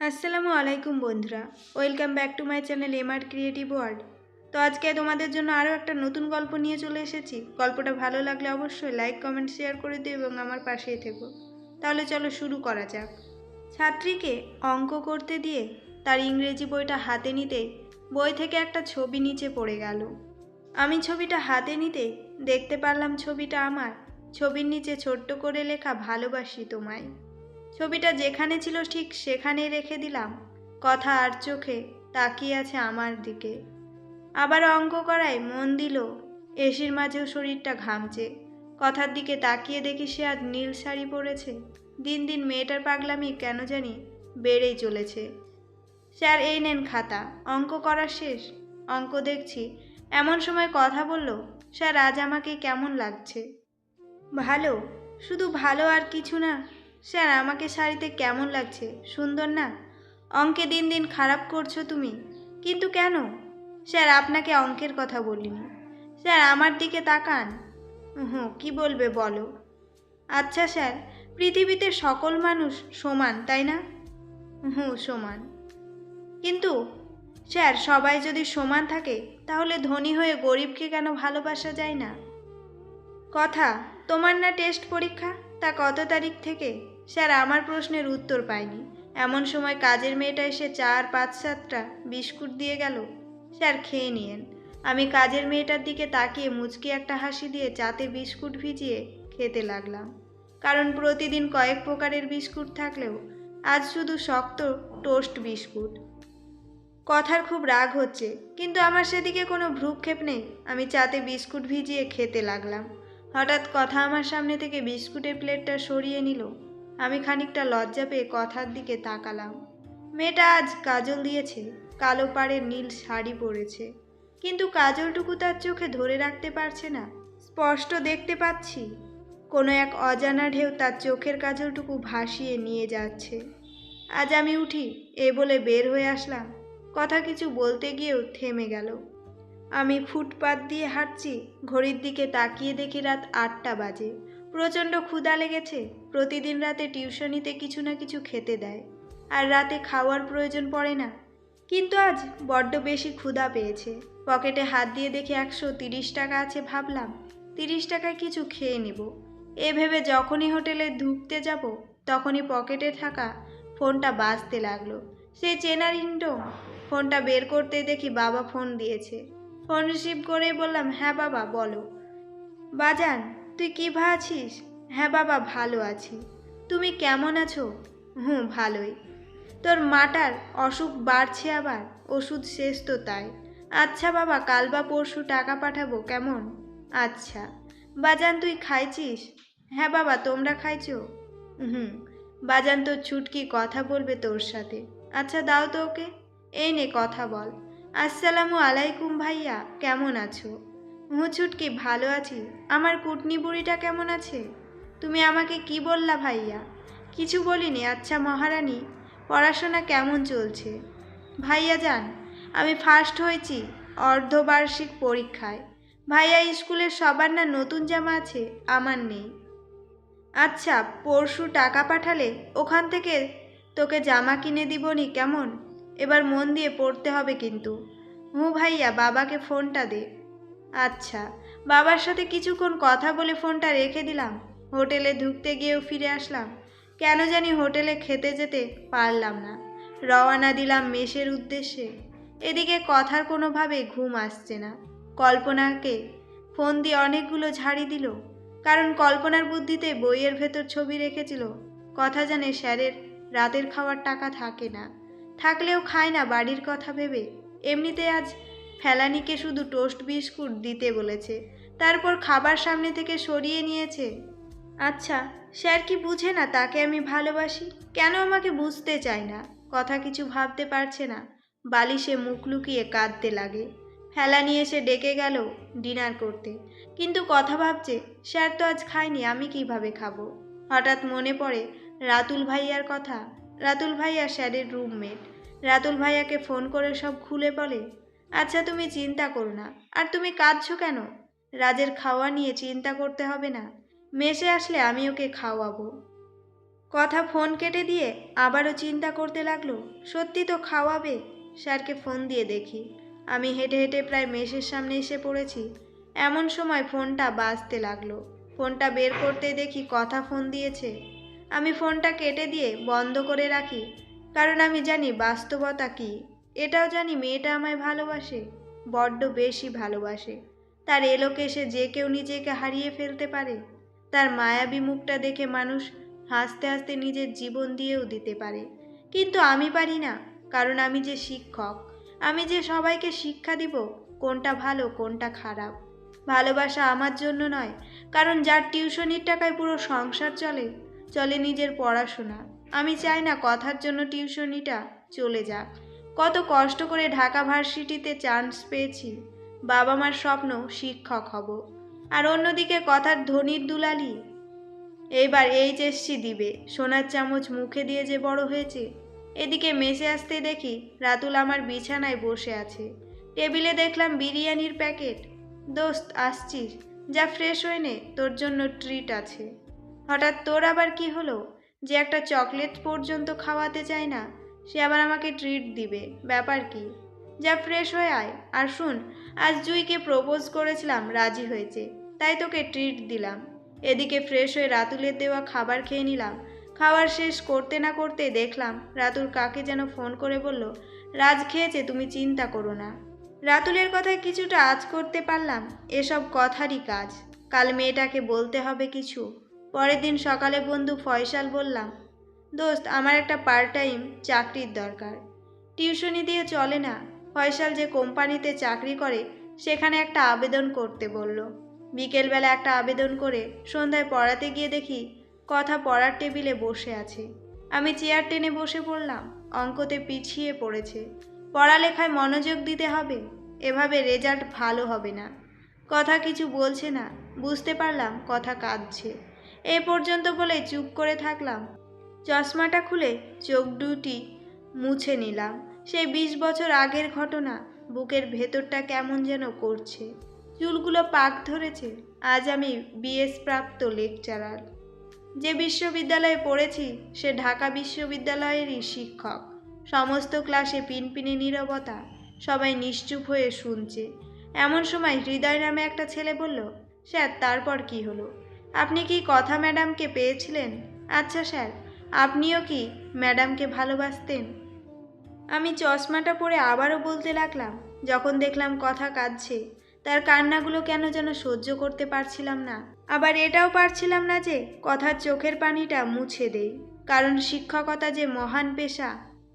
আসসালামু আলাইকুম বন্ধুরা। Welcome back to my channel MR creative world. তো আজকে তোমাদের জন্য আরও একটা নতুন গল্প নিয়ে চলে এসেছি। গল্পটা ভালো লাগলে অবশ্যই লাইক কমেন্ট শেয়ার করে দিও এবং আমার পাশেই থেকো। তাহলে চলো শুরু করা যাক। ছাত্রীকে অঙ্ক করতে দিয়ে তার ইংরেজি বইটা হাতে নিতে বই থেকে একটা ছবি নিচে পড়ে গেল। আমি ছবিটা হাতে নিতে দেখতে পারলাম ছবিটা আমার। ছবির নিচে ছোট্ট করে লেখা, ভালোবাসি তোমায়। ছবিটা যেখানে ছিল ঠিক সেখানে রেখে দিলাম। কথা আর চোখে তাকিয়ে আছে আমার দিকে। আবার অঙ্ক করায় মন দিল, এসির মাঝেও শরীরটা ঘামছে। কথার দিকে তাকিয়ে দেখি সে আজ নীল শাড়ি পরেছে। দিন দিন মেয়েটার পাগলামি কেন জানি বেড়েই চলেছে। স্যার, এই নেন খাতা। অঙ্ক করা শেষ। অঙ্ক দেখছি। এমন সময় কথা বলল, স্যার, আজ আমাকে কেমন লাগছে? ভালো। শুধু ভালো আর কিছু না স্যার, আমাকে শাড়িতে কেমন লাগছে? সুন্দর না? অঙ্কে দিন দিন খারাপ করছ তুমি। কিন্তু কেন? স্যার, আপনাকে অঙ্কের কথা বলিনি। স্যার, আমার দিকে তাকান। হুম কি বলবে বলো? আচ্ছা স্যার, পৃথিবীতে সকল মানুষ সমান, তাই না? হুম সমান। কিন্তু, স্যার, সবাই যদি সমান থাকে, তাহলে ধনী হয়ে গরিবকে কেন ভালোবাসা যায় না? কথা, তোমার না টেস্ট পরীক্ষা? তা কত তারিখ থেকে? স্যার, আমার প্রশ্নের উত্তর পাইনি। এমন সময় কাজের মেয়েটা এসে চার, পাঁচ, সাতটা বিস্কুট দিয়ে গেল। স্যার, খেয়ে নিয়েন। আমি কাজের মেয়েটার দিকে তাকিয়ে মুচকি একটা হাসি দিয়ে চাতে বিস্কুট ভিজিয়ে খেতে লাগলাম। কারণ প্রতিদিন কয়েক প্রকারের বিস্কুট থাকলেও আজ শুধু শক্ত টোস্ট বিস্কুট। কথার খুব রাগ হচ্ছে, কিন্তু আমার সেদিকে কোনো ভ্রুক্ষেপ নেই। আমি চাতে বিস্কুট ভিজিয়ে খেতে লাগলাম। হঠাৎ কথা আমার সামনে থেকে বিস্কুটের প্লেটটা সরিয়ে নিল। আমি খানিকটা লজ্জা পেয়ে কথার দিকে তাকালাম। মেয়েটা আজ কাজল দিয়েছে, কালো পাড়ের নীল শাড়ি পরেছে। কিন্তু কাজলটুকু তার চোখে ধরে রাখতে পারছে না। স্পষ্ট দেখতে পাচ্ছি, কোনো এক অজানা ঢেউ তার চোখের কাজলটুকু ভাসিয়ে নিয়ে যাচ্ছে। আজ আমি উঠি, এ বলে বের হয়ে আসলাম। কথা কিছু বলতে গিয়েও থেমে গেল। আমি ফুটপাত দিয়ে হাঁটছি, ঘড়ির দিকে তাকিয়ে দেখি রাত আটটা বাজে। প্রচণ্ড ক্ষুধা লেগেছে, প্রতিদিন রাতে টিউশনিতে কিছু না কিছু খেতে দেয়। আর রাতে খাওয়ার প্রয়োজন পড়ে না। কিন্তু আজ বড্ড বেশি ক্ষুধা পেয়েছে। পকেটে হাত দিয়ে দেখি একশো তিরিশ টাকা আছে ভাবলাম, তিরিশ টাকায় কিছু খেয়ে নেব। এ ভেবে যখনই হোটেলে ঢুকতে যাব, তখনই পকেটে থাকা ফোনটা বাজতে লাগল। সেই চেনার ইন্ডো ফোনটা বের করতে দেখি বাবা ফোন দিয়েছে। ফোন রিসিভ করেই বললাম হ্যাঁ বাবা, বলো। বাজান, তুই কী আছিস? হ্যাঁ বাবা, ভালো আছি। তুমি কেমন আছো? হুম, ভালোই। তোর মাটার অসুখ বাড়ছে আবার? ওষুধ শেষ তো তাই। আচ্ছা বাবা, কাল বা পরশু টাকা পাঠাবো, কেমন? আচ্ছা। বাজান, তুই খাইছিস? হ্যাঁ বাবা, তোমরা খাইছো? হুম। বাজান, তোর ছুটকি কথা বলবে তোর সাথে। আচ্ছা দাও তো ওকে। এই নে, কথা বল। আসসালামু আলাইকুম ভাইয়া, কেমন আছো? হুঁচুটকি ভালো আছি? আমার কুটনি বুড়িটা কেমন আছে? তুমি আমাকে কি বললা ভাইয়া? কিছু বলিনি আচ্ছা মহারানী, পড়াশোনা কেমন চলছে? ভাইয়া যান, আমি ফার্স্ট হয়েছি অর্ধবার্ষিক পরীক্ষায়। ভাইয়া স্কুলের সবার না নতুন জামা আছে, আমার নেই। আচ্ছা পরশু টাকা পাঠালে ওখান থেকে তোকে জামা কিনে দিবনি কেমন? এবার মন দিয়ে পড়তে হবে কিন্তু। হু ভাইয়া, বাবাকে ফোনটা দে। আচ্ছা বাবার সাথে কিছুক্ষণ কথা বলে ফোনটা রেখে দিলাম। হোটেলে ঢুকতে গিয়েও ফিরে আসলাম। কেন জানি হোটেলে খেতে যেতে পারলাম না। রওয়ানা দিলাম মেষের উদ্দেশ্যে। এদিকে কথার কোনোভাবে ঘুম আসছে না। কল্পনাকে ফোন দিয়ে অনেকগুলো ঝাড়ি দিল। কারণ কল্পনার বুদ্ধিতে বইয়ের ভেতর ছবি রেখেছিল। কথা জানে স্যারের রাতের খাওয়ার টাকা থাকে না। থাকলেও খায় না বাড়ির কথা ভেবে। এমনিতে আজ ফেলানিকে শুধু টোস্ট বিস্কুট দিতে বলেছে। তারপর খাবার সামনে থেকে সরিয়ে নিয়েছে। আচ্ছা স্যার কি বুঝে না তাকে আমি ভালোবাসি? কেন আমাকে বুঝতে চায় না? কথা কিছু ভাবতে পারছে না। বালিশে মুখ লুকিয়ে কাঁদতে লাগে। ফেলানি এসে ডেকে গেল ডিনার করতে। কিন্তু কথা ভাবছে, স্যার তো আজ খায়নি, আমি কীভাবে খাব? হঠাৎ মনে পড়ে রাতুল ভাইয়ার কথা। রাতুল ভাইয়া স্যারের রুমমেট। রাতুল ভাইয়াকে ফোন করে সব খুলে বলে আচ্ছা তুমি চিন্তা করো না। আর তুমি কাঁদছো কেন? রাজের খাওয়া নিয়ে চিন্তা করতে হবে না। মেসে আসলে আমি ওকে খাওয়াবো। কথা ফোন কেটে দিয়ে আবারও চিন্তা করতে লাগল, সত্যি তো খাওয়াবে? স্যারকে ফোন দিয়ে দেখি। আমি হেঁটে হেঁটে প্রায় মেসের সামনে এসে পড়েছি। এমন সময় ফোনটা বাজতে লাগল। ফোনটা বের করতে দেখি কথা ফোন দিয়েছে আমি ফোনটা কেটে দিয়ে বন্ধ করে রাখি, কারণ আমি জানি বাস্তবতা কী। এটাও জানি মেয়েটা আমায় ভালোবাসে, বড্ড বেশি ভালোবাসে। তার এলোকেশে যে কেউ নিজেকে হারিয়ে ফেলতে পারে। তার মায়াবী মুখটা দেখে মানুষ হাসতে হাসতে নিজের জীবন দিয়েও দিতে পারে। কিন্তু আমি পারি না, কারণ আমি যে শিক্ষক, আমি যে সবাইকে শিক্ষা দিব, কোনটা ভালো, কোনটা খারাপ। ভালোবাসা আমার জন্য নয়, কারণ যার টিউশনির টাকায় পুরো সংসার চলে চলে নিজের পড়াশোনা। আমি চাই না কথার জন্য টিউশনিটা চলে যাক। কত কষ্ট করে ঢাকা ভার্সিটিতে চান্স পেয়েছি। বাবা মার স্বপ্ন শিক্ষক হব। আর অন্যদিকে কথার ধনির দুলালি। এইবার এইচএসসি দিবে। সোনার চামচ মুখে দিয়ে যে বড় হয়েছে। এদিকে মেসে আসতে দেখি রাতুল আমার বিছানায় বসে আছে। টেবিলে দেখলাম বিরিয়ানির প্যাকেট। দোস্ত, আসছিস। যা ফ্রেশ হয়ে নে, তোর জন্য ট্রিট আছে। হঠাৎ তোর আবার কি হলো? যে একটা চকলেট পর্যন্ত খাওয়াতে চায় না, সে আবার আমাকে ট্রিট দিবে। ব্যাপার কি? যা ফ্রেশ হয়ে আয়। আর শুন, আজ জুইকে প্রপোজ করেছিলাম, রাজি হয়েছে। তাই তোকে ট্রিট দিলাম। এদিকে ফ্রেশ হয়ে রাতুলের দেওয়া খাবার খেয়ে নিলাম। খাবার শেষ করতে না করতে দেখলাম, রাতুল কাকে যেন ফোন করে বলল, রাজ খেয়েছে, তুমি চিন্তা করো না। রাতুলের কথায় কিছুটা আজ করতে পারলাম, এসব কথারই কাজ। কাল মেয়েটাকে বলতে হবে কিছু। পরের দিন সকালে বন্ধু ফয়সাল বললাম, দোস্ত, আমার একটা পার্ট টাইম চাকরির দরকার। টিউশনি দিয়ে চলে না, ফয়সাল যে কোম্পানিতে চাকরি করে, সেখানে একটা আবেদন করতে বলল। বিকেলবেলা একটা আবেদন করে সন্ধ্যায় পড়াতে গিয়ে দেখি কথা পড়ার টেবিলে বসে আছে। আমি চেয়ার টেনে বসে পড়লাম, অঙ্কতে পিছিয়ে পড়েছে। পড়ালেখায় মনোযোগ দিতে হবে, এভাবে রেজাল্ট ভালো হবে না। কথা কিছু বলছে না, বুঝতে পারলাম কথা কাঁদছে। এ পর্যন্ত বলে চুপ করে থাকলাম। চশমাটা খুলে চোখ দুটি মুছে নিলাম। সেই বিশ বছর আগের ঘটনা, বুকের ভেতরটা কেমন যেন করছে। চুলগুলো পাক ধরেছে। আজ আমি বিএস প্রাপ্ত লেকচারার। যে বিশ্ববিদ্যালয়ে পড়েছি, সে ঢাকা বিশ্ববিদ্যালয়েরই শিক্ষক। সমস্ত ক্লাসে পিনপিনে নীরবতা সবাই নিশ্চুপ হয়ে শুনছে। এমন সময় হৃদয় নামে একটা ছেলে বলল, স্যার, তারপর কি হলো? আপনি কি কথা ম্যাডামকে পেয়েছিলেন? আচ্ছা স্যার, আপনিও কি ম্যাডামকে ভালোবাসতেন? আমি চশমাটা পরে আবারও বলতে লাগলাম, যখন দেখলাম কথা কাঁদছে, তার কান্নাগুলো কেন যেন সহ্য করতে পারছিলাম না। আবার এটাও পারছিলাম না যে কথার চোখের পানিটা মুছে দেই, কারণ শিক্ষকতা যে মহান পেশা,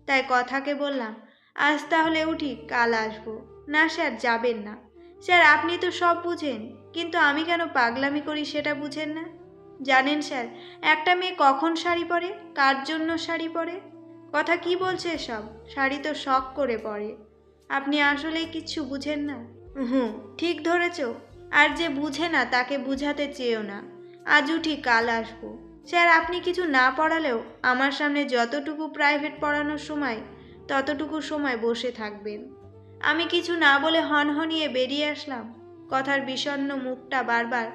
তাই কথাকে বললাম, আজ তাহলে উঠি, কাল আসব। না স্যার, যাবেন না। স্যার, আপনি তো সব বুঝেন। কিন্তু আমি কেন পাগলামি করি সেটা বুঝেন না? জানেন স্যার, একটা মেয়ে কখন শাড়ি পরে? কার জন্য শাড়ি পরে? কথা কি বলছে সব শাড়ি তো শখ করে পরে। আপনি আসলেই কিচ্ছু বুঝেন না? হুম, ঠিক ধরেছ। আর যে বুঝে না, তাকে বুঝাতে চেয়েও না। আজ উঠি কাল আসব। স্যার, আপনি কিছু না পড়ালেও আমার সামনে যতটুকু প্রাইভেট পড়ানোর সময়, ততটুকু সময় বসে থাকবেন। আমি কিছু না বলে হনহনিয়ে বেরিয়ে আসলাম। কথার বিষণ্ণ মুখটা বারবার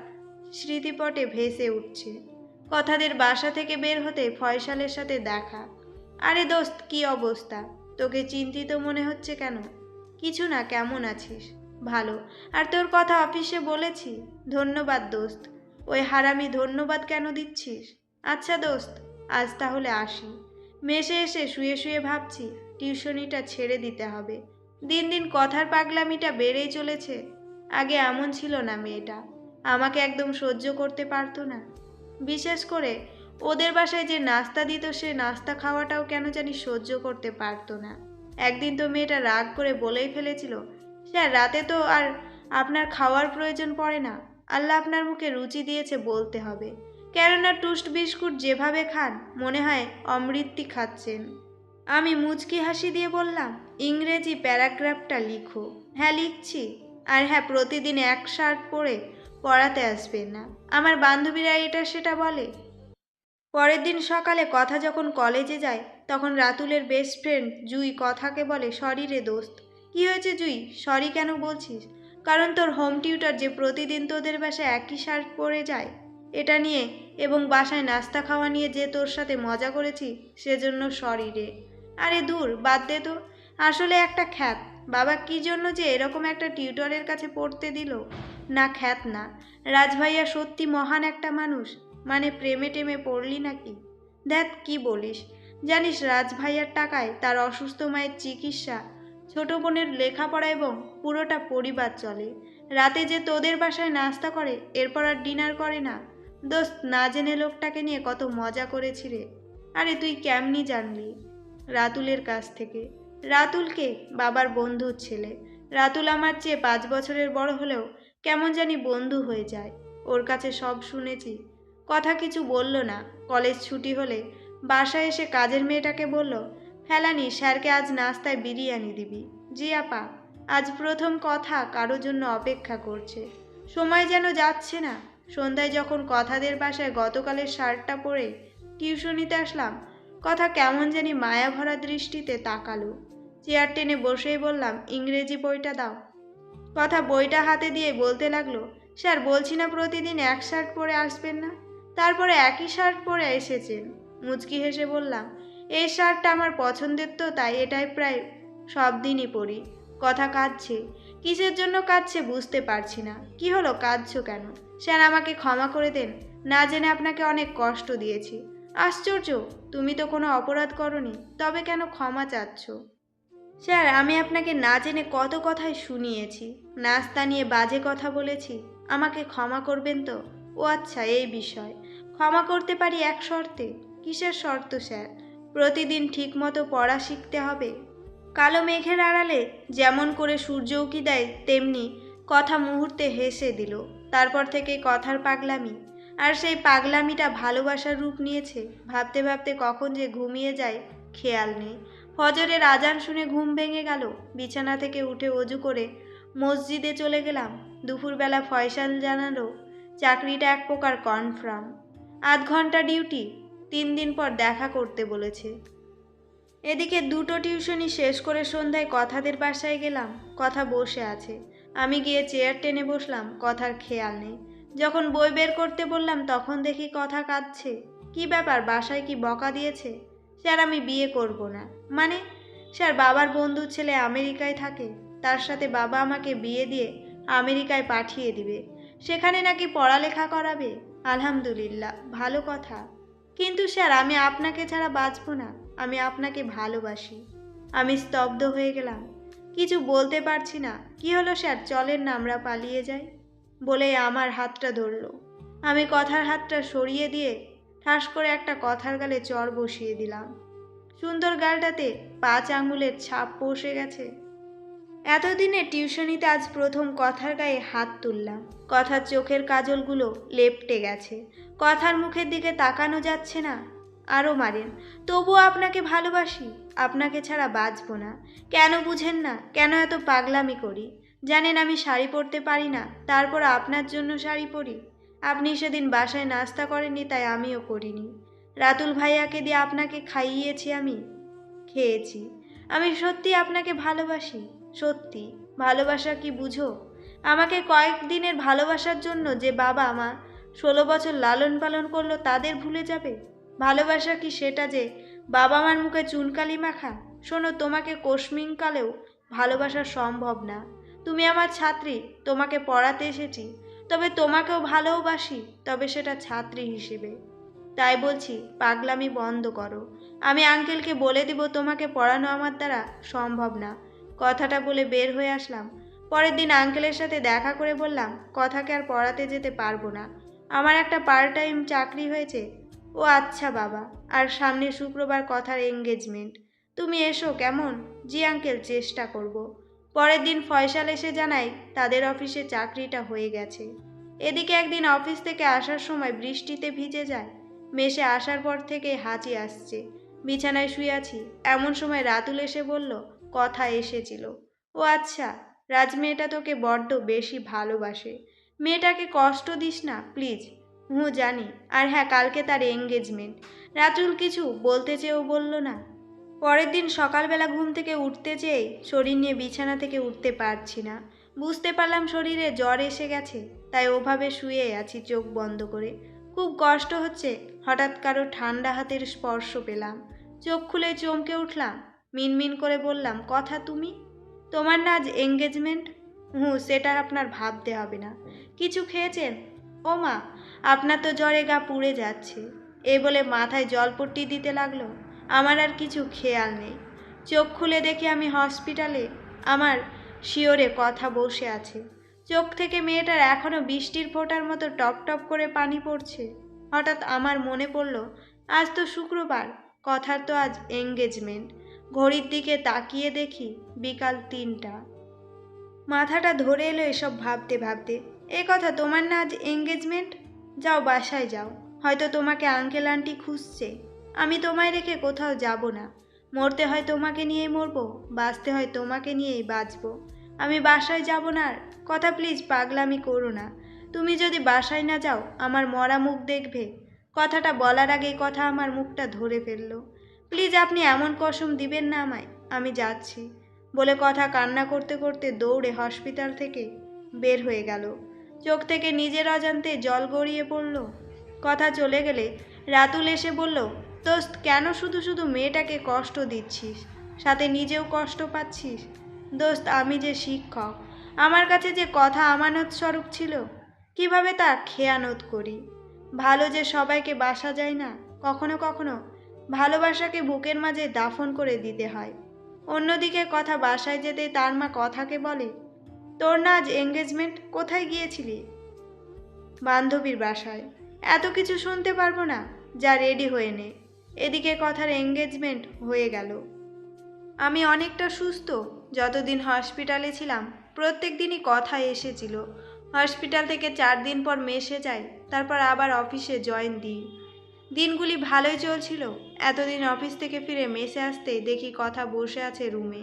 স্মৃতিপটে ভেসে উঠছে। কথাদের বাসা থেকে বের হতে ফয়সালের সাথে দেখা। আরে দোস্ত, কি অবস্থা? তোকে চিন্তিত মনে হচ্ছে কেন? কিছু না, কেমন আছিস? ভালো। আর তোর কথা অফিসে বলেছি। ধন্যবাদ দোস্ত। ওই হারামি ধন্যবাদ কেন দিচ্ছিস? আচ্ছা দোস্ত, আজ তাহলে আসি। মেশে এসে শুয়ে শুয়ে ভাবছি, টিউশনিটা ছেড়ে দিতে হবে। দিন দিন কথার পাগলামিটা বেড়েই চলেছে। আগে এমন ছিল না মেয়েটা। আমাকে একদম সহ্য করতে পারতো না। বিশেষ করে ওদের বাসায় যে নাস্তা দিত, সে নাস্তা খাওয়াটাও কেন জানি সহ্য করতে পারতো না। একদিন তো মেয়েটা রাগ করে বলেই ফেলেছিল, স্যার, রাতে তো আর আপনার খাওয়ার প্রয়োজন পড়ে না। আল্লাহ আপনার মুখে রুচি দিয়েছে বলতে হবে। কেননা টুস্ট বিস্কুট যেভাবে খান, মনে হয় অমৃতি খাচ্ছেন। আমি মুচকি হাসি দিয়ে বললাম, ইংরেজি প্যারাগ্রাফটা লিখো। হ্যাঁ লিখছি। আর হ্যাঁ প্রতিদিন এক শার্ট পরে পড়াতে আসবেন না। আমার বান্ধবীরা এটা সেটা বলে। পরের দিন সকালে কথা যখন কলেজে যায়, তখন রাতুলের বেস্ট ফ্রেন্ড জুই কথাকে বলে, সরি রে দোস্ত। কি হয়েছে জুই? সরি কেন বলছিস? কারণ তোর হোম টিউটার যে প্রতিদিন তোদের বাসায় একই শার্ট পরে যায়, এটা নিয়ে এবং বাসায় নাস্তা খাওয়া নিয়ে যে তোর সাথে মজা করেছি, সেজন্য সরি রে। আরে দূর, বাদ দে তো। আসলে একটা খ্যাত। বাবা কি জন্য যে এরকম একটা টিউটরের কাছে পড়তে দিল? না, খ্যাত না। রাজভাইয়া সত্যি মহান একটা মানুষ। মানে প্রেমে টেমে পড়লি নাকি? দেখ কি বলিস? জানিস রাজভাইয়ার টাকায় তার অসুস্থ মায়ের চিকিৎসা, ছোট বোনের লেখাপড়া এবং পুরোটা পরিবার চলে। রাতে যে তোদের বাসায় নাস্তা করে, এরপর আর ডিনার করে না। দোস্ত, না জেনে লোকটাকে নিয়ে কত মজা করেছি রে। আরে, তুই কেমনি জানলি? রাতুলের কাছ থেকে। রাতুলকে বাবার বন্ধুর ছেলে। রাতুল আমার চেয়ে পাঁচ বছরের বড় হলেও কেমন জানি বন্ধু হয়ে যায়। ওর কাছে সব শুনেছি। কথা কিছু বলল না। কলেজ ছুটি হলে বাসায় এসে কাজের মেয়েটাকে বলল, ফেলানি, স্যারকে আজ নাস্তায় বিরিয়ানি দিবি। জি আপা, আজ প্রথম কথা কারোর জন্য অপেক্ষা করছে। সময় যেন যাচ্ছে না। সন্ধ্যায় যখন কথাদের বাসায় গতকালের শার্টটা পরে টিউশনিতে আসলাম, কথা কেমন জানি মায়া ভরা দৃষ্টিতে তাকালো। চেয়ার টেনে বসেই বললাম, ইংরেজি বইটা দাও। কথা বইটা হাতে দিয়ে বলতে লাগল, স্যার, বলছি না প্রতিদিন এক শার্ট পরে আসবেন না? তারপরে একই শার্ট পরে এসেছেন। মুচকি হেসে বললাম এই শার্টটা আমার পছন্দের তো, তাই এটাই প্রায় সব দিনই পরি। কথা কাঁদছে। কিসের জন্য কাঁদছে বুঝতে পারছি না। কি হলো, কাঁদছো কেন? স্যার, আমাকে ক্ষমা করে দেন। না জেনে আপনাকে অনেক কষ্ট দিয়েছি। আশ্চর্য! তুমি তো কোনো অপরাধ করনি, তবে কেন ক্ষমা চাচ্ছ? স্যার, আমি আপনাকে না জেনে কত কথাই শুনিয়েছি। নাস্তা নিয়ে বাজে কথা বলেছি। আমাকে ক্ষমা করবেন তো? ও আচ্ছা এই বিষয়। ক্ষমা করতে পারি এক শর্তে? কিসের শর্ত, স্যার? প্রতিদিন ঠিকমতো পড়া শিখতে হবে? কালো মেঘের আড়ালে যেমন করে সূর্য উকি দেয়, তেমনি কথা মুহূর্তে হেসে দিল। তারপর থেকে কথার পাগলামি। আর সেই পাগলামিটা ভালোবাসার রূপ নিয়েছে। ভাবতে ভাবতে কখন যে ঘুমিয়ে যায়, খেয়াল নেই। ফজরের আজান শুনে ঘুম ভেঙে গেল। বিছানা থেকে উঠে অজু করে মসজিদে চলে গেলাম। দুপুরবেলা ফয়সাল জানালো, চাকরিটা এক প্রকার কনফার্ম আধ ঘণ্টা ডিউটি তিন দিন পর দেখা করতে বলেছে। এদিকে দুটো টিউশনি শেষ করে সন্ধ্যায় কথাদের বাসায় গেলাম। কথা বসে আছে। আমি গিয়ে চেয়ার টেনে বসলাম, কথার খেয়াল নেই। যখন বই বের করতে বললাম, তখন দেখি কথা কাঁদছে। কি ব্যাপার, বাসায় কি বকা দিয়েছে? স্যার, আমি বিয়ে করব না। মানে স্যার, বাবার বন্ধুর ছেলে আমেরিকায় থাকে, তার সাথে বাবা আমাকে বিয়ে দিয়ে আমেরিকায় পাঠিয়ে দিবে। সেখানে নাকি পড়ালেখা করাবে? আলহামদুলিল্লাহ, ভালো কথা। কিন্তু স্যার, আমি আপনাকে ছাড়া বাঁচব না, আমি আপনাকে ভালোবাসি। আমি স্তব্ধ হয়ে গেলাম। কিছু বলতে পারছি না। কি হলো স্যার? চলেন না, আমরা পালিয়ে যাই। বলে আমার হাতটা ধরলো। আমি কথার হাতটা সরিয়ে দিয়ে ঠাস করে একটা কথার গালে চর বসিয়ে দিলাম। সুন্দর গালটাতে পাঁচ আঙুলের ছাপ বসে গেছে। এতদিনে টিউশনিতে আজ প্রথম কথার গায়ে হাত তুললাম। কথার চোখের কাজলগুলো লেপটে গেছে। কথার মুখের দিকে তাকানো যাচ্ছে না। আরও মারেন তবুও আপনাকে ভালোবাসি, আপনাকে ছাড়া বাঁচব না। কেন বুঝেন না, কেন এত পাগলামি করি? জানেন আমি শাড়ি পরতে পারি না, তারপর আপনার জন্য শাড়ি পরি। আপনি সেদিন বাসায় নাস্তা করেননি, তাই আমিও করিনি। রাতুল ভাইয়াকে দিয়ে আপনাকে খাইয়েছি আমি? খেয়েছি। আমি সত্যি আপনাকে ভালোবাসি? সত্যি। ভালোবাসা কি বুঝো? আমাকে কয়েকদিনের ভালোবাসার জন্য যে বাবা মা ষোলো বছর লালন পালন করল, তাদের ভুলে যাবে? ভালোবাসা কি সেটা যে বাবা মার মুখে চুনকালি মাখা? শোনো, তোমাকে কোশমিনকালেও ভালোবাসা সম্ভব না। তুমি আমার ছাত্রী, তোমাকে পড়াতে এসেছি। তবে তোমাকেও ভালোবাসি, তবে সেটা ছাত্রী হিসেবে। তাই বলছি, পাগলামি বন্ধ করো। আমি আঙ্কেলকে বলে দিব তোমাকে পড়ানো আমার দ্বারা সম্ভব না। কথাটা বলে বের হয়ে আসলাম। পরের দিন আঙ্কেলের সাথে দেখা করে বললাম, কথাকে আর পড়াতে যেতে পারব না। আমার একটা পার্ট টাইম চাকরি হয়েছে। ও আচ্ছা বাবা, আর সামনে শুক্রবার কথার এঙ্গেজমেন্ট তুমি এসো, কেমন? জি আঙ্কেল, চেষ্টা করব। পরের দিন ফয়সাল এসে জানায়, তাদের অফিসে চাকরিটা হয়ে গেছে। এদিকে একদিন অফিস থেকে আসার সময় বৃষ্টিতে ভিজে যায়। মেশে আসার পর থেকে হাঁচি আসছে। বিছানায় শুয়ে আছি। এমন সময় রাতুল এসে বলল, কথা এসেছিল। ও আচ্ছা রাজ মেয়েটা তোকে বড্ড বেশি ভালোবাসে। মেয়েটাকে কষ্ট দিস না, প্লিজ। হুঁ, জানি। আর হ্যাঁ কালকে তার এঙ্গেজমেন্ট রাতুল কিছু বলতে চেয়েও বলল না। পরের দিন সকালবেলা ঘুম থেকে উঠতে চেয়ে শরীর নিয়ে বিছানা থেকে উঠতে পারছি না। বুঝতে পারলাম শরীরে জ্বর এসে গেছে, তাই ওভাবে শুয়ে আছি চোখ বন্ধ করে। খুব কষ্ট হচ্ছে, হঠাৎ কারও ঠান্ডা হাতের স্পর্শ পেলাম। চোখ খুলে চমকে উঠলাম, মিনমিন করে বললাম, কথা তুমি? তোমার না আজ এঙ্গেজমেন্ট হুঁ, সেটা আপনার ভাবতে হবে না। কিছু খেয়েছেন? ও মা, আপনার তো জ্বরে গা পুড়ে যাচ্ছে। এ বলে মাথায় জলপট্টি দিতে লাগল। আমার আর কিছু খেয়াল নেই। চোখ খুলে দেখি আমি হসপিটালে। আমার শিওরে কথা বসে আছে। চোখ থেকে মেয়েটার এখনও বৃষ্টির ফোঁটার মতো টপ টপ করে পানি পড়ছে। হঠাৎ আমার মনে পড়ল, আজ তো শুক্রবার, কথার তো আজ এঙ্গেজমেন্ট ঘড়ির দিকে তাকিয়ে দেখি বিকাল তিনটা। মাথাটা ধরে এলো এসব ভাবতে ভাবতে। এ কথা তোমার না আজ এঙ্গেজমেন্ট যাও বাসায় যাও। হয়তো তোমাকে আঙ্কেল আন্টি খুঁজছে। আমি তোমায় রেখে কোথাও যাব না। মরতে হয় তোমাকে নিয়েই মরবো, বাঁচতে হয় তোমাকে নিয়েই বাঁচবো। আমি বাসায় যাব না আর, কথা প্লিজ পাগলামি করো না। তুমি যদি বাসায় না যাও, আমার মরা মুখ দেখবে। কথাটা বলার আগেই কথা আমার মুখটা ধরে ফেলল। প্লিজ আপনি এমন কসম দিবেন না আমায়, আমি যাচ্ছি। বলে কথা কান্না করতে করতে দৌড়ে হসপিটাল থেকে বের হয়ে গেল। চোখ থেকে নিজের অজান্তে জল গড়িয়ে পড়ল। কথা চলে গেলে রাতুল এসে বলল দোস্ত, কেন শুধু শুধু মেয়েটাকে কষ্ট দিচ্ছিস? সাথে নিজেও কষ্ট পাচ্ছিস? দোস্ত, আমি যে শিক্ষক, আমার কাছে যে কথা আমানত স্বরূপ ছিল, কীভাবে তা খেয়ানত করি? ভালো যে সবাইকে বাসা যায় না, কখনো কখনো ভালোবাসাকে বুকের মাঝে দাফন করে দিতে হয়। অন্যদিকে কথা বাসায় যেতে তার মা কথাকে বলে, তোর না আজ এঙ্গেজমেন্ট কোথায় গিয়েছিলি? বান্ধবীর বাসায়। এত কিছু শুনতে পারব না, যা রেডি হয়ে নে। এদিকে কথার এঙ্গেজমেন্ট হয়ে গেল। আমি অনেকটা সুস্থ, যতদিন হসপিটালে ছিলাম প্রত্যেক দিনই কথা এসেছিল। হসপিটাল থেকে চার দিন পর মেশে যাই, তারপর আবার অফিসে জয়েন দিই। দিনগুলি ভালোই চলছিল। এতদিন অফিস থেকে ফিরে মেসে আসতে দেখি কথা বসে আছে রুমে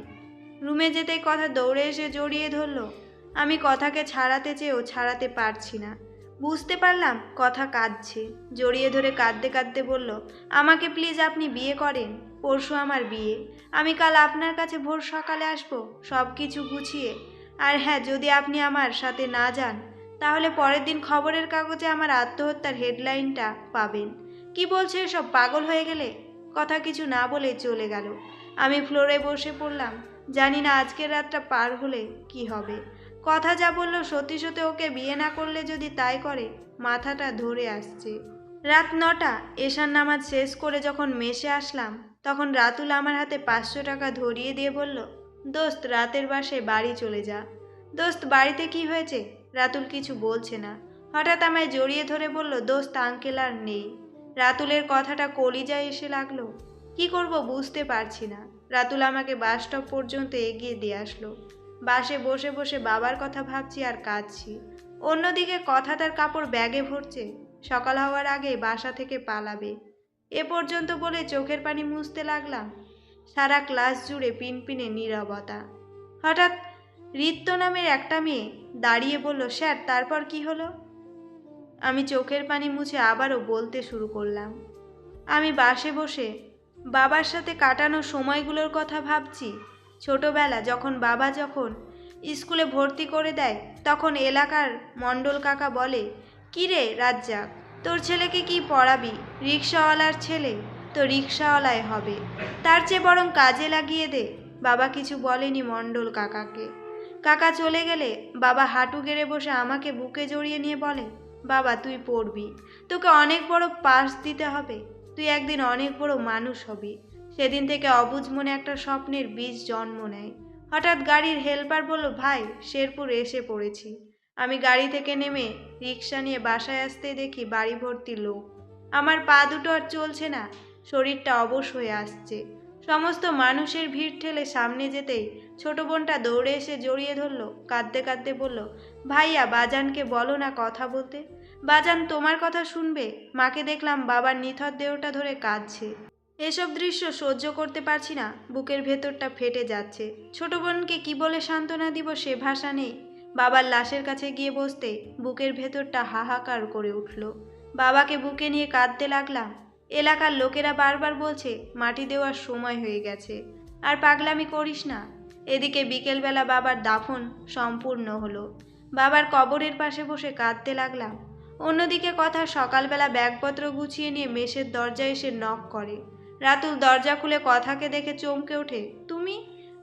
রুমে যেতেই কথা দৌড়ে এসে জড়িয়ে ধরলো। আমি কথাকে ছাড়াতে চেয়েও ছাড়াতে পারছি না। বুঝতে পারলাম, কথা কাঁদছে। জড়িয়ে ধরে কাঁদতে কাঁদতে বলল, আমাকে প্লিজ আপনি বিয়ে করেন, পরশু আমার বিয়ে। আমি কাল আপনার কাছে ভোর সকালে আসব সব কিছু গুছিয়ে। আর হ্যাঁ যদি আপনি আমার সাথে না যান, তাহলে পরের দিন খবরের কাগজে আমার আত্মহত্যার হেডলাইনটা পাবেন। কি বলছে এসব, পাগল হয়ে গেলে? কথা কিছু না বলে চলে গেল। আমি ফ্লোরে বসে পড়লাম, জানি না আজকের রাতটা পার হলে কি হবে। কথা যা বলল সত্যি সত্যি ওকে বিয়ে না করলে যদি তাই করে, মাথাটা ধরে আসছে। রাত নটা, এশার নামাজ শেষ করে যখন মেশে আসলাম, তখন রাতুল আমার হাতে পাঁচশো টাকা ধরিয়ে দিয়ে বলল, দোস্ত, রাতের বাসে বাড়ি চলে যা। দোস্ত, বাড়িতে কি হয়েছে? রাতুল কিছু বলছে না। হঠাৎ আমায় জড়িয়ে ধরে বলল, দোস্ত, আঙ্কেল আর নেই। রাতুলের কথাটা কলিজায় এসে লাগল। কি করব বুঝতে পারছি না। রাতুল আমাকে বাস স্টপ পর্যন্ত এগিয়ে দিয়ে আসলো। বাসে বসে বসে বাবার কথা ভাবছি আর কাঁদছি। অন্যদিকে কথা তার কাপড় ব্যাগে ভরছে, সকাল হওয়ার আগে বাসা থেকে পালাবে। এ পর্যন্ত বলে চোখের পানি মুছতে লাগলাম। সারা ক্লাস জুড়ে পিনপিনে নীরবতা। হঠাৎ রিত্য নামের একটা মেয়ে দাঁড়িয়ে বলল, স্যার, তারপর কি হলো? আমি চোখের পানি মুছে আবারও বলতে শুরু করলাম। আমি বাসে বসে বাবার সাথে কাটানো সময়গুলোর কথা ভাবছি ছোটবেলা যখন বাবা যখন স্কুলে ভর্তি করে দেয়, তখন এলাকার মণ্ডল কাকা বলে কি রে রাজ্জাক তোর ছেলেকে কি পড়াবি? রিক্সাওয়ালার ছেলে? তো রিক্সাওয়ালাই হবে। তার চেয়ে বরং কাজে লাগিয়ে দে। বাবা কিছু বলেনি মণ্ডল কাকাকে। কাকা চলে গেলে বাবা হাঁটু গেড়ে বসে আমাকে বুকে জড়িয়ে নিয়ে বলে, বাবা, তুই পড়বি। তোকে অনেক বড় পাস দিতে হবে। তুই একদিন অনেক বড় মানুষ হবি। সেদিন থেকে অবুঝ মনে একটা স্বপ্নের বীজ জন্ম নেয়। হঠাৎ গাড়ির হেল্পার বলল, ভাই, শেরপুর এসে পড়েছি। আমি গাড়ি থেকে নেমে রিক্সা নিয়ে বাসায় আসতে দেখি বাড়ি ভর্তি লোক। আমার পা দুটো আর চলছে না, শরীরটা অবশ হয়ে আসছে। সমস্ত মানুষের ভিড় ঠেলে সামনে যেতেই ছোট বোনটা দৌড়ে এসে জড়িয়ে ধরলো, কাঁদতে কাঁদতে বলল, ভাইয়া, বাজানকে বলো না কথা বলতে। বাজান তোমার কথা শুনবে। মাকে দেখলাম বাবার নিথর দেহটা ধরে কাঁদছে। এসব দৃশ্য সহ্য করতে পারছি না। বুকের ভেতরটা ফেটে যাচ্ছে। ছোট বোনকে কী বলে সান্ত্বনা দিব সে ভাষা নেই। বাবার লাশের কাছে গিয়ে বসতে বুকের ভেতরটা হাহাকার করে উঠল। বাবাকে বুকে নিয়ে কাঁদতে লাগলাম। এলাকার লোকেরা বারবার বলছে, মাটি দেওয়ার সময় হয়ে গেছে। আর পাগলামি করিস না। এদিকে বিকেলবেলা বাবার দাফন সম্পূর্ণ হলো। বাবার কবরের পাশে বসে কাঁদতে লাগলাম। অন্যদিকে কথা সকালবেলা ব্যাগপত্র গুছিয়ে নিয়ে মেসের দরজায় এসে নক করে। রাতুল দরজা খুলে কথাকে দেখে চমকে ওঠে, তুমি?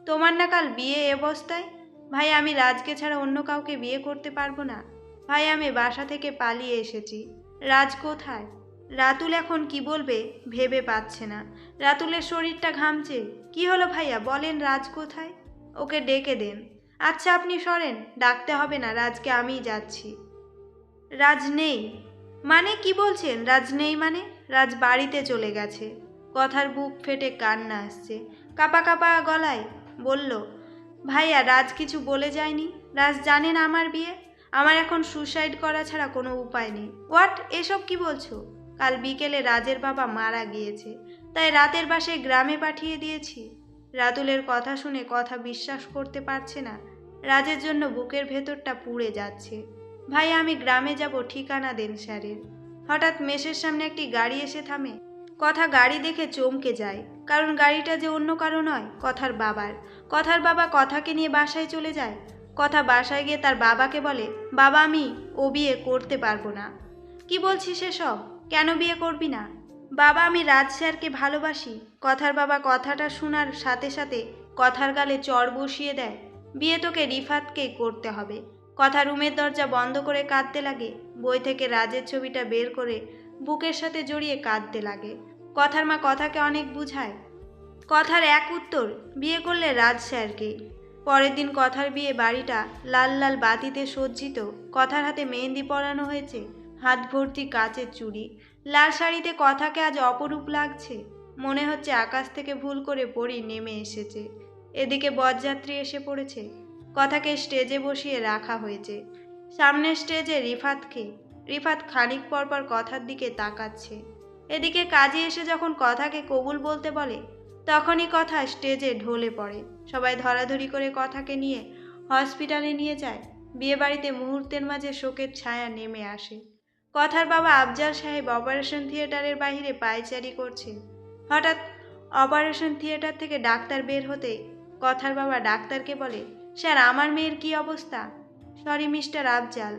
তোমার না কাল বিয়ে এ অবস্থায়? ভাই, আমি রাজকে ছাড়া অন্য কাউকে বিয়ে করতে পারব না। ভাই, আমি বাসা থেকে পালিয়ে এসেছি। রাজ কোথায়? রাতুল এখন কি বলবে? ভেবে পাচ্ছে না। রাতুলের শরীরটা ঘামছে। কি হলো ভাইয়া? বলেন রাজ কোথায়? ওকে ডেকে দেন। আচ্ছা আপনি সরেন। ডাকতে হবে না। রাজকে আমিই যাচ্ছি। রাজ নেই। মানে কি বলছেন? রাজ নেই মানে? রাজ বাড়িতে চলে গেছে। কথার বুক ফেটে কান্না আসছে। কাপা কাপা গলায় বলল, ভাইয়া, রাজ কিছু বলে যায়নি। রাজ জানেন আমার বিয়ে। আমার এখন সুসাইড করা ছাড়া কোনো উপায় নেই। হোয়াট এসব কি বলছো? কাল বিকেলে রাজের বাবা মারা গিয়েছে। তাই রাতের বাসে গ্রামে পাঠিয়ে দিয়েছি। রাতুলের কথা শুনে কথা বিশ্বাস করতে পারছে না। রাজের জন্য বুকের ভেতরটা পুড়ে যাচ্ছে। ভাই আমি গ্রামে যাব ঠিকানা দেন স্যারের। হঠাৎ মেসের সামনে একটি গাড়ি এসে থামে। কথা গাড়ি দেখে চমকে যায়। কারণ গাড়িটা যে অন্য কারও নয়, কথার বাবার। কথার বাবা কথাকে নিয়ে বাসায় চলে যায়। কথা বাসায় গিয়ে তার বাবাকে বলে, বাবা, আমি ও বিয়ে করতে পারব না। কি বলছিস সেসব কেন বিয়ে করবি না? বাবা, আমি রাজ স্যারকে ভালোবাসি। কথার বাবা কথাটা শোনার সাথে সাথে কথার গালে চড় বসিয়ে দেয়। বিয়ে তোকে রিফাতকে করতে হবে। কথা রুমের দরজা বন্ধ করে কাঁদতে লাগে। বই থেকে রাজের ছবিটা বের করে বুকের সাথে জড়িয়ে কাঁদতে লাগে। কথার মা কথাকে অনেক বুঝায়। কথার এক উত্তর, বিয়ে করলে রাজ স্যারকে। পরের দিন কথার বিয়ে বাড়িটা লাল লাল বাতিতে সজ্জিত, কথার হাতে মেহেন্দি পরানো হয়েছে, হাত ভর্তি কাচের চুড়ি। লাল শাড়িতে কথাকে আজ অপরূপ লাগছে, মনে হচ্ছে আকাশ থেকে ভুল করে পড়ি নেমে এসেছে। এদিকে বরযাত্রী এসে পড়েছে, কথাকে স্টেজে বসিয়ে রাখা হয়েছে। সামনের স্টেজে রিফাতকে, রিফাত খানিক পর পর কথার দিকে তাকাচ্ছে। এদিকে কাজে এসে যখন কথাকে কবুল বলতে বলে, তখনই কথা স্টেজে ঢলে পড়ে। সবাই ধরাধরি করে কথাকে নিয়ে হসপিটালে নিয়ে যায়। বিয়েবাড়িতে মুহূর্তের মাঝে শোকের ছায়া নেমে আসে। কথার বাবা আফজাল সাহেব অপারেশন থিয়েটারের বাইরে পায়চারি করছে। হঠাৎ অপারেশন থিয়েটার থেকে ডাক্তার বের হতে কথার বাবা ডাক্তারকে বলে, স্যার, আমার মেয়ের কি অবস্থা? Sorry, mister Afzal.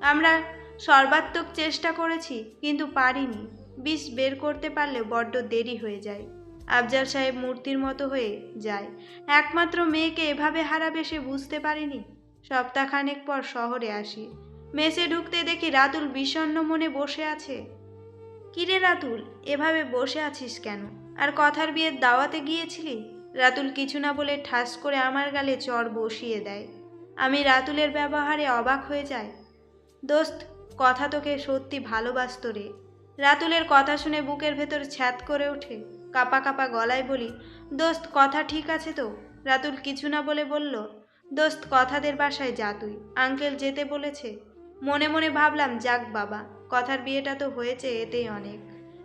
আমরা সর্বাত্মক চেষ্টা করেছি, কিন্তু পারিনি। বিষ বের করতে পারলে বড্ড দেরি হয়ে যায়। আফজাল সাহেব মূর্তির মতো হয়ে যায়। একমাত্র মেয়েকে এভাবে হারাবে সে বুঝতে পারেনি। সপ্তাহখানেক পর শহরে আসি। মেসে ঢুকতে দেখি রাতুল বিষণ্ণ মনে বসে আছে। কিরে রাতুল, এভাবে বসে আছিস কেন? আর কথার বিয়ের দাওয়াতে গিয়েছিলি? রাতুল কিছু না বলে ঠাস করে আমার গালে চড় বসিয়ে দেয়। আমি রাতুলের ব্যবহারে অবাক হয়ে যাই। দোস্ত, কথা তোকে সত্যি ভালোবাসত রে। রাতুলের কথা শুনে বুকের ভেতর ছ্যাত করে ওঠে। কাপা কাপা গলায় বলি, দোস্ত, কথা ঠিক আছে তো? রাতুল কিছু না বলে বলল, দোস্ত, কথাদের বাসায় যা তুই। আঙ্কেল যেতে বলেছে। মনে মনে ভাবলাম, যাক বাবা, কথার বিয়েটা তো হয়েছে, এতেই অনেক।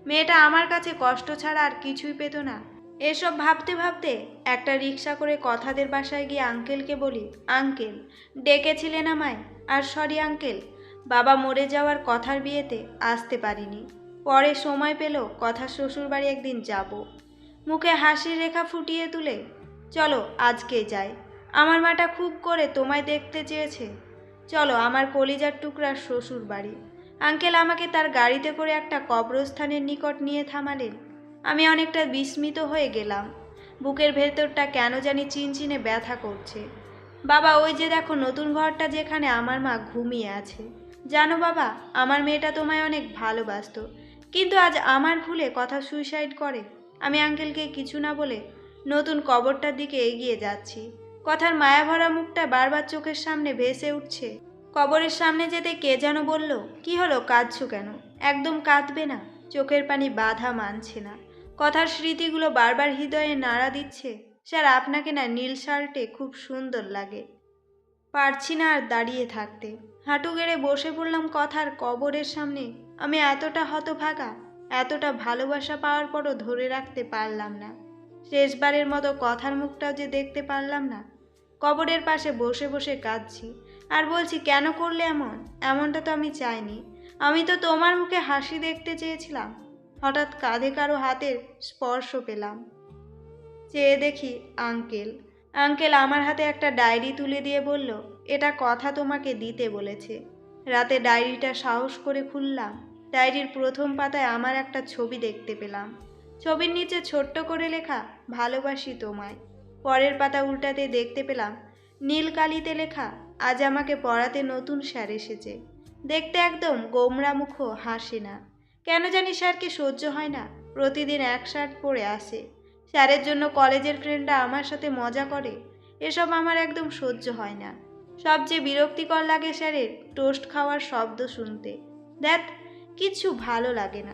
মেয়েটা আমার কাছে কষ্ট ছাড়া আর কিছুই পেত না। এসব ভাবতে ভাবতে একটা রিক্সা করে কথাদের বাসায় গিয়ে আঙ্কেলকে বলি, আঙ্কেল, ডেকেছিলেন আমায়? আর সরি আঙ্কেল, বাবা মরে যাওয়ার কথার বিয়েতে আসতে পারিনি। পরে সময় পেল কথা শ্বশুরবাড়ি একদিন যাব। মুখে হাসির রেখা ফুটিয়ে তুলে, চলো, আজকে যাই। আমার মাটা খুব করে তোমায় দেখতে চেয়েছে। চলো, আমার কলিজার টুকরার শ্বশুর বাড়ি আঙ্কেল আমাকে তার গাড়িতে করে একটা কবরস্থানের নিকট নিয়ে থামালেন। আমি অনেকটা বিস্মিত হয়ে গেলাম। বুকের ভেতরটা কেন জানি চিনচিনে ব্যথা করছে। বাবা, ওই যে দেখো, নতুন ঘরটা যেখানে আমার মা ঘুমিয়ে আছে। জানো বাবা, আমার মেয়েটা তোমায় অনেক ভালোবাসতো। কিন্তু আজ আমার ভুলে কথা সুইসাইড করে। আমি আঙ্কেলকে কিছু না বলে নতুন কবরটার দিকে এগিয়ে যাচ্ছি। কথার মায়াভরা মুখটা বারবার চোখের সামনে ভেসে উঠছে। কবরের সামনে যেতে কে যেন বলল, কি হলো, কাঁদছো কেন? একদম কাঁদবে না, চোখের পানি বাধা মানছে না। কথার স্মৃতিগুলো বারবার হৃদয়ে নাড়া দিচ্ছে। স্যার, আপনাকে না নীল শার্টে খুব সুন্দর লাগে। পারছি না আর দাঁড়িয়ে থাকতে। হাঁটু গেড়ে বসে পড়লাম কথার কবরের সামনে। আমি এতটা হতভাগা, এতটা ভালোবাসা পাওয়ার পরও ধরে রাখতে পারলাম না। শেষবারের মতো কথার মুখটাও যে দেখতে পারলাম না। কবরের পাশে বসে বসে কাঁদছি। আর বলছি, কেন করলে এমন? এমনটা তো আমি চাইনি। আমি তো তোমার মুখে হাসি দেখতে চেয়েছিলাম। হঠাৎ কাঁধে কারও হাতের স্পর্শ পেলাম। চেয়ে দেখি আঙ্কেল। আঙ্কেল আমার হাতে একটা ডায়েরি তুলে দিয়ে বলল, এটা কথা তোমাকে দিতে বলেছে। রাতে ডায়েরিটা সাহস করে খুললাম। ডায়েরির প্রথম পাতায় আমার একটা ছবি দেখতে পেলাম। ছবির নিচে ছোট্ট করে লেখা, ভালোবাসি তোমায়। পরের পাতা উল্টাতে দেখতে পেলাম, নীল কালিতে লেখা, আজ আমাকে পড়াতে নতুন স্যার এসেছে। দেখতে একদম গোমরা মুখ হাসে না। কেন জানি স্যারকে সহ্য হয় না, প্রতিদিন এক শার্ট পরে আসে। স্যারের জন্য কলেজের ফ্রেন্ডরা আমার সাথে মজা করে, এসব আমার একদম সহ্য হয় না। সবচেয়ে বিরক্তিকর লাগে স্যারের টোস্ট খাওয়ার শব্দ শুনতে। দেখ কিচ্ছু ভালো লাগে না।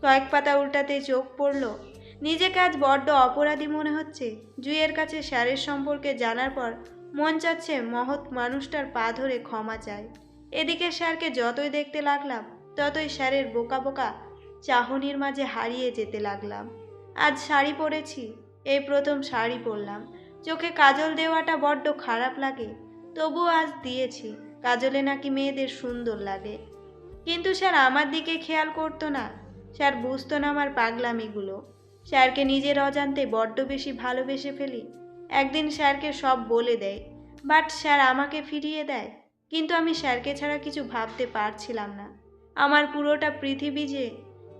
কয়েক পাতা উল্টাতে চোখ পড়ল। নিজেকে আজ বড্ড অপরাধী মনে হচ্ছে। জুইয়ের কাছে স্যারের সম্পর্কে জানার পর মন চাচ্ছে মহৎ মানুষটার পা ধরে ক্ষমা চায়। এদিকে স্যারকে যতই দেখতে লাগলাম, ততই স্যারের বোকা বোকা চাহনির মাঝে হারিয়ে যেতে লাগলাম। আজ শাড়ি পরেছি, এই প্রথম শাড়ি পরলাম। চোখে কাজল দেওয়াটা বড্ড খারাপ লাগে। তবুও আজ দিয়েছি। কাজলে নাকি মেয়েদের সুন্দর লাগে। কিন্তু স্যার, আমার দিকে খেয়াল করতো না। স্যার, বুঝতো না আমার পাগলামিগুলো। স্যারকে নিজের অজান্তে বড্ড বেশি ভালোবেসে ফেলি। একদিন স্যারকে সব বলে দেয়, বাট স্যার আমাকে ফিরিয়ে দেয়। কিন্তু আমি স্যারকে ছাড়া কিছু ভাবতে পারছিলাম না। আমার পুরোটা পৃথিবী যে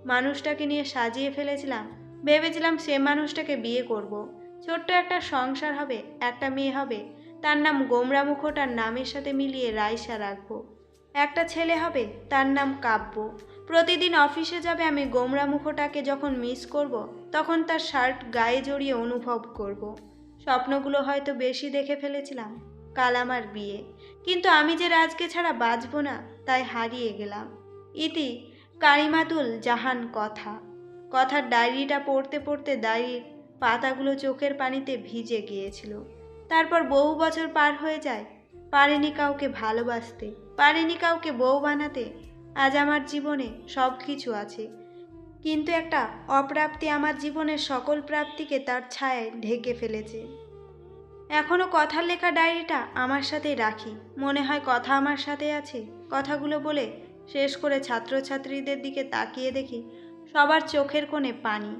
মানুষটাকে নিয়ে সাজিয়ে ফেলেছিলাম, ভেবেছিলাম সে মানুষটাকে বিয়ে করব। ছোট্ট একটা সংসার হবে, একটা মেয়ে হবে তার নাম গোমরা মুখোটার নামের সাথে মিলিয়ে রাইসা রাখব। একটা ছেলে হবে, তার নাম কাব্য। প্রতিদিন অফিসে যাবে আমি গোমরা মুখোটাকে যখন মিস করব, তখন তার শার্ট গায়ে জড়িয়ে অনুভব করব। স্বপ্নগুলো হয়তো বেশি দেখে ফেলেছিলাম, কাল আমার বিয়ে। কিন্তু আমি যে রাজকে ছাড়া বাঁচব না, তাই হারিয়ে গেলাম। ইতি, কারিমাতুল জাহান কথা। কথার ডায়েরিটা পড়তে পড়তে ডায়েরির পাতাগুলো চোখের পানিতে ভিজে গিয়েছিল। তারপর বহু বছর পার হয়ে যায়। পারেনি কাউকে ভালোবাসতে, পারেনি কাউকে বউ বানাতে। আজ আমার জীবনে সব কিছু আছে। কিন্তু একটা অপ্রাপ্তি আমার জীবনের সকল প্রাপ্তিকে তার ছায়ায় ঢেকে ফেলেছে। এখনও কথার লেখা ডায়েরিটা আমার সাথেই রাখি। মনে হয় কথা আমার সাথে আছে। কথাগুলো বলে শেষ করে ছাত্রছাত্রীদের দিকে তাকিয়ে দেখি সবার চোখের কোণে পানি।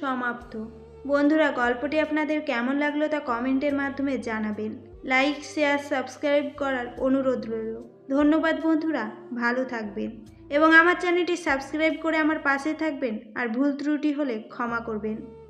সমাপ্ত। বন্ধুরা, গল্পটি আপনাদের কেমন লাগল তা কমেন্টের মাধ্যমে জানাবেন। লাইক, শেয়ার, সাবস্ক্রাইব করার অনুরোধ রইল। ধন্যবাদ বন্ধুরা, ভালো থাকবেন। এবং আমার চ্যানেলটি সাবস্ক্রাইব করে আমার পাশে থাকবেন আর ভুল ত্রুটি হলে ক্ষমা করবেন।